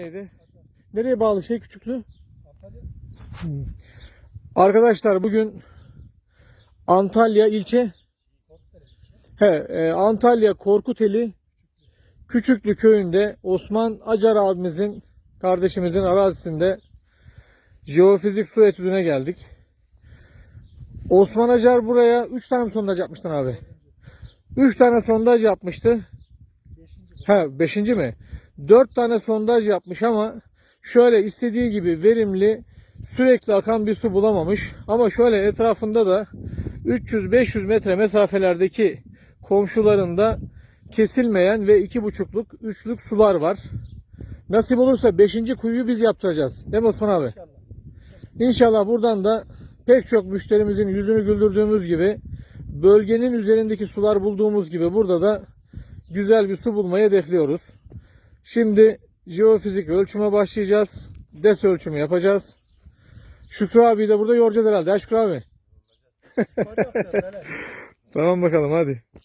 Neydi? Nereye bağlı şey küçüklü? Hmm. Arkadaşlar bugün Antalya ilçe He, e, Antalya Korkuteli Küçüklü köyünde Osman Acar abimizin kardeşimizin arazisinde jeofizik su etüdüne geldik. Osman Acar buraya 3 tane sondaj yapmıştın abi? 3 tane sondaj yapmıştı. He 5. mi? 4 tane sondaj yapmış ama şöyle istediği gibi verimli sürekli akan bir su bulamamış. Ama şöyle etrafında da 300-500 metre mesafelerdeki komşularında kesilmeyen ve 2,5'luk 3'lük sular var. Nasip olursa 5. kuyuyu biz yaptıracağız. Değil mi Osman abi? İnşallah buradan da pek çok müşterimizin yüzünü güldürdüğümüz gibi bölgenin üzerindeki sular bulduğumuz gibi burada da güzel bir su bulmayı hedefliyoruz. Şimdi jeofizik ölçüme başlayacağız. Des ölçümü yapacağız. Şükrü abi de burada yoracağız herhalde. Ha Şükrü abi? tamam bakalım hadi.